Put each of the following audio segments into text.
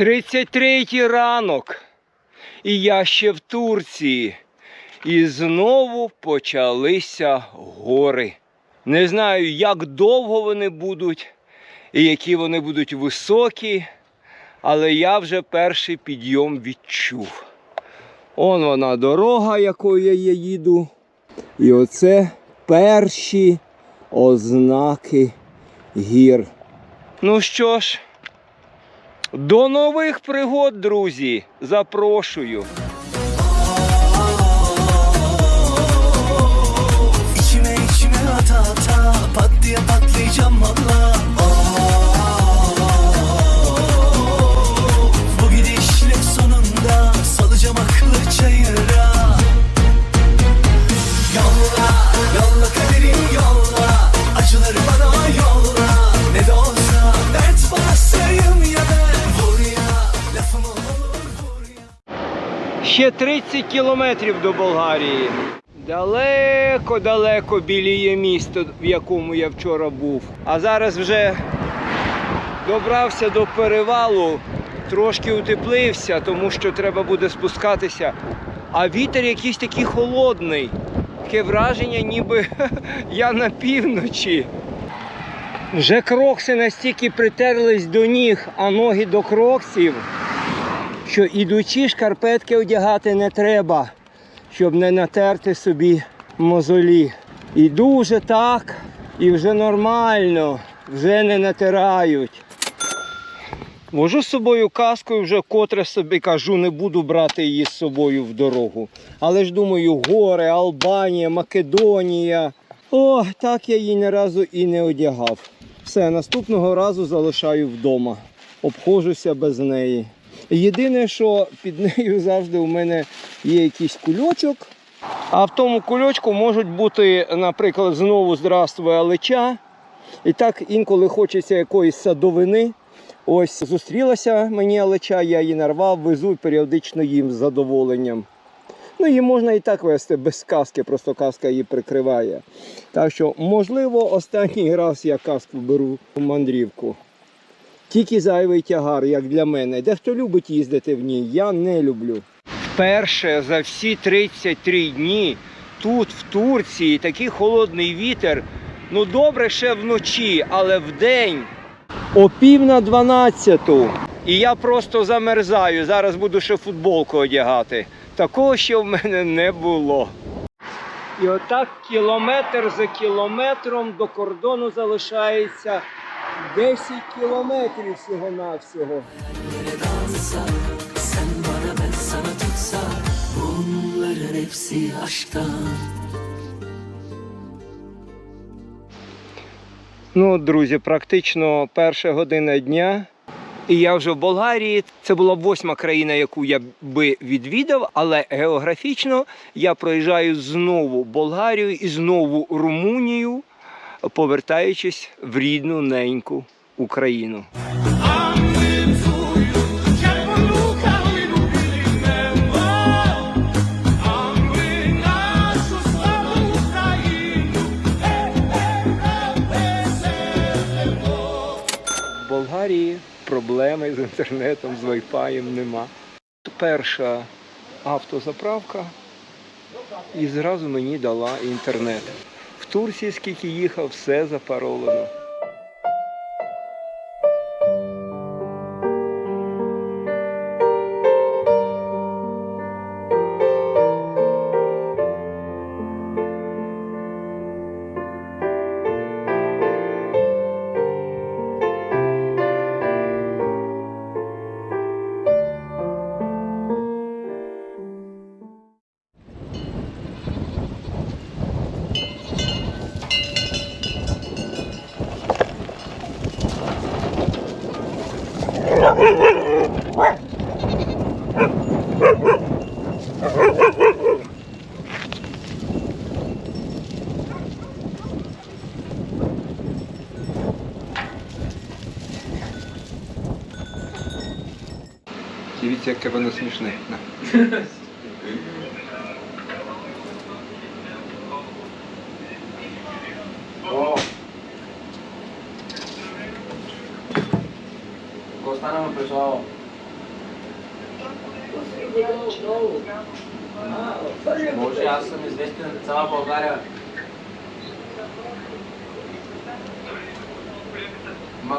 33 ранок. І я ще в Турції. І знову почалися гори. Не знаю, як довго вони будуть і які вони будуть високі, але я вже перший підйом відчув. Он вона дорога, якою я їду. І оце перші ознаки гір. Ну що ж, до нових пригод, друзі. Запрошую. Ще 30 кілометрів до Болгарії. Далеко-далеко біліє місто, в якому я вчора був. А зараз вже добрався до перевалу, трошки утеплився, тому що треба буде спускатися. А вітер якийсь такий холодний. Таке враження, ніби я на півночі. Вже крокси настільки притерлись до ніг, а ноги до кроксів що ідучи шкарпетки одягати не треба, щоб не натерти собі мозолі. Іду вже так, і вже нормально, вже не натирають. Вожу з собою каску і вже котре собі кажу, не буду брати її з собою в дорогу. Але ж думаю, гори, Албанія, Македонія. О, так я її ні разу і не одягав. Все, наступного разу залишаю вдома. Обходжуся без неї. Єдине, що під нею завжди у мене є якийсь кульочок. А в тому кульочку можуть бути, наприклад, знову здравствуй алеча. І так інколи хочеться якоїсь садовини. Ось зустрілася мені алеча, я її нарвав, везу періодично їм з задоволенням. Ну, її можна і так вести без каски, просто каска її прикриває. Так що, можливо, останній раз я каску беру в мандрівку. Тільки зайвий тягар, як для мене. Дехто любить їздити в ній, я не люблю. Вперше за всі 33 дні тут, в Турції, такий холодний вітер. Ну добре ще вночі, але вдень о пів на дванадцяту. І я просто замерзаю. Зараз буду ще футболку одягати. Такого ще в мене не було. І отак кілометр за кілометром до кордону залишається 10 кілометрів всього-навсього. Sen Ну, друзі, практично перша година дня. І я вже в Болгарії. Це була восьма країна, яку я би відвідав, але географічно я проїжджаю знову Болгарію і знову Румунію, повертаючись в рідну неньку Україну. Болгарії проблеми з інтернетом, з вайфаєм нема. Перша автозаправка і зразу мені дала інтернет. Турції, скільки їхав, все запаролено. Дивіться, яке воно смішне. Костанемо прислав Може, аз съм известен на цяла България. Ма.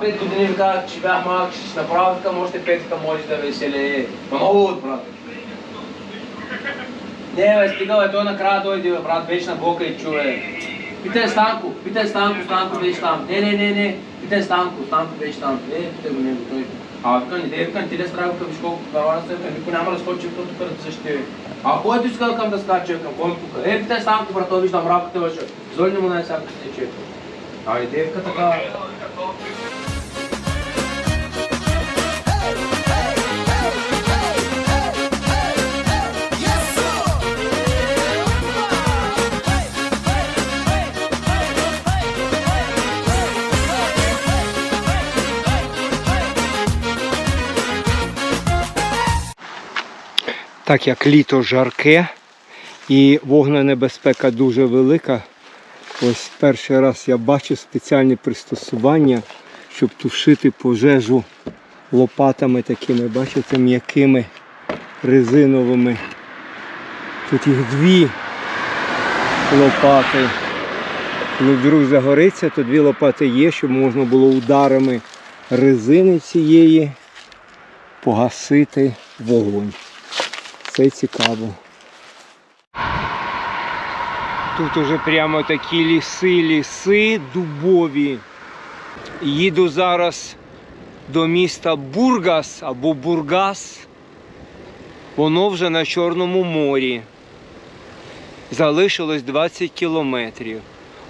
Пет години ви казах, че бях малък, ще направя така, още петка може да весели. Много от брат. Не, бе, стига, бе, той накрая дойде, брат, беше на бока и чуе. Питай Станко, питай Станко, Станко беше там. Не, не, не, не, питай Станко, Станко беше там. Не, питай го него, той. А, вика, не, те, вика, ти страга, вика, виж колко права са, вика, никой няма да скочи, вика, тук да се защити. А който иска към да скача, към кой тук? Е, питай Станко, брат, той виждам рапката беше. Зольни му най-сяка се тече. А, и така. Так як літо жарке і вогненебезпека дуже велика. Ось перший раз я бачу спеціальні пристосування, щоб тушити пожежу лопатами такими, бачите, м'якими резиновими. Тут їх дві лопати. Ну, вдруг загориться, то дві лопати є, щоб можна було ударами резини цієї погасити вогонь. Це цікаво. Тут уже прямо такі ліси, ліси дубові. Їду зараз до міста Бургас або Бургас. Воно вже на Чорному морі. Залишилось 20 кілометрів.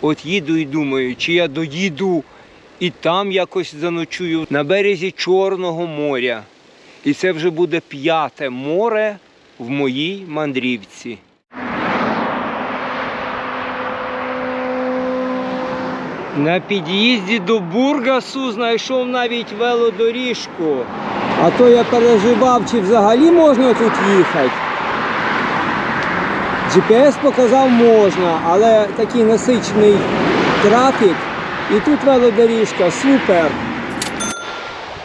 От їду і думаю, чи я доїду і там якось заночую на березі Чорного моря. І це вже буде п'яте море в моїй мандрівці. На під'їзді до Бургасу знайшов навіть велодоріжку. А то я переживав, чи взагалі можна тут їхати. GPS показав можна, але такий насичений трафік. І тут велодоріжка, супер.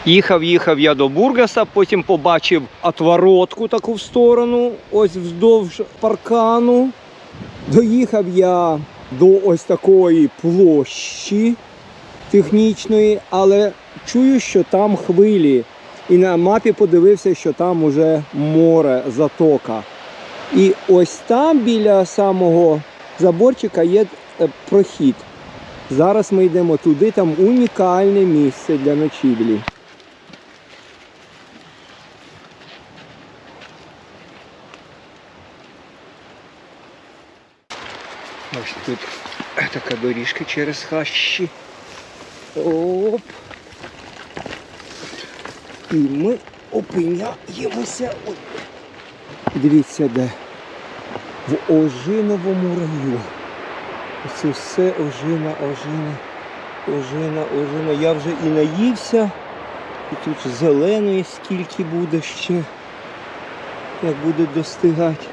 Їхав, їхав я до Бургаса, потім побачив отворотку таку в сторону, ось вздовж паркану. Доїхав я до ось такої площі технічної, але чую, що там хвилі. І на мапі подивився, що там уже море, затока. І ось там біля самого заборчика є е, прохід. Зараз ми йдемо туди, там унікальне місце для ночівлі. Ось тут така доріжка через хащі. Оп. І ми опиняємося. Ой. Дивіться де. В ожиновому раю. Це все ожина, ожина, ожина, ожина. Я вже і наївся. І тут зеленої скільки буде ще. Як буде достигати.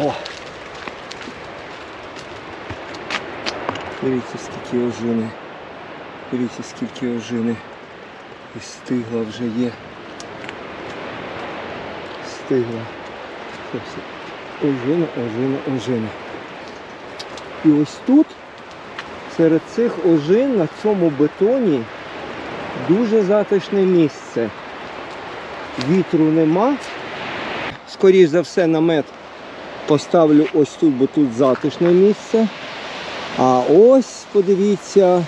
О! Дивіться, скільки ожини. Дивіться, скільки ожини. І стигла вже є. Стигла. Ожина, ожина, ожина. І ось тут, серед цих ожин на цьому бетоні дуже затишне місце. Вітру нема. Скоріше за все намет поставлю ось тут, бо тут затишне місце. А ось, подивіться,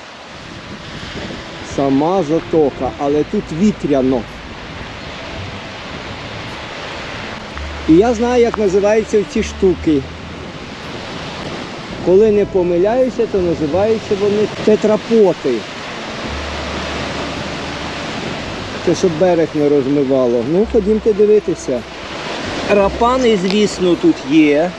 сама затока, але тут вітряно. І я знаю, як називаються ці штуки. Коли не помиляюся, то називаються вони тетрапоти. Це щоб берег не розмивало. Ну, ходімте дивитися. Рапани, звісно, тут є.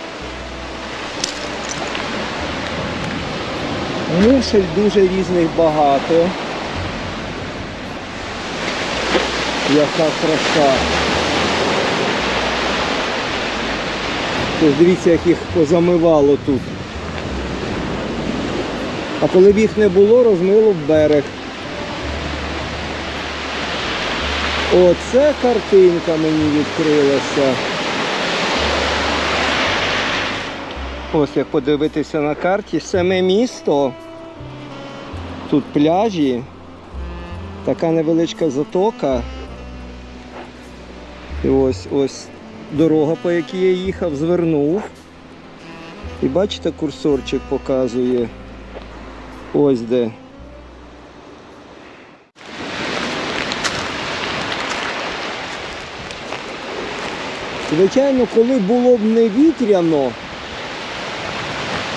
Мушель дуже різних багато. Яка краса. Тож дивіться, як їх позамивало тут. А коли б їх не було, розмило в берег. Оце картинка мені відкрилася. Ось як подивитися на карті, саме місто. Тут пляжі, така невеличка затока. І ось ось дорога, по якій я їхав, звернув. І бачите, курсорчик показує. Ось де. Звичайно, коли було б не вітряно,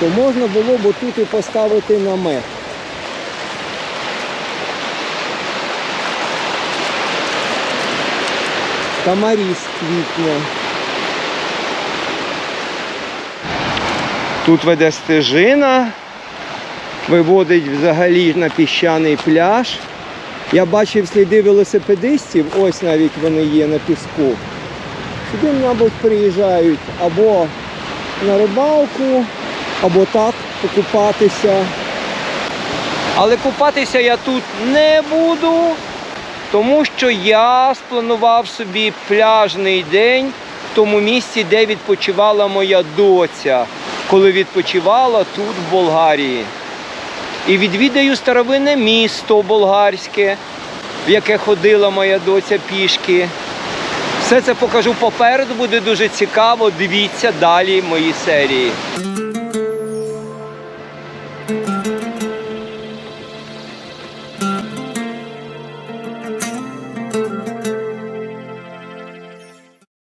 то можна було б тут і поставити намет. Тамаріс квітне. Тут веде стежина, виводить взагалі на піщаний пляж. Я бачив сліди велосипедистів, ось навіть вони є на піску. Сюди, мабуть, приїжджають або на рибалку, або так покупатися. Але купатися я тут не буду, тому що я спланував собі пляжний день в тому місці, де відпочивала моя доця, коли відпочивала тут, в Болгарії. І відвідаю старовинне місто болгарське, в яке ходила моя доця пішки. Все це покажу попереду, буде дуже цікаво. Дивіться далі мої серії.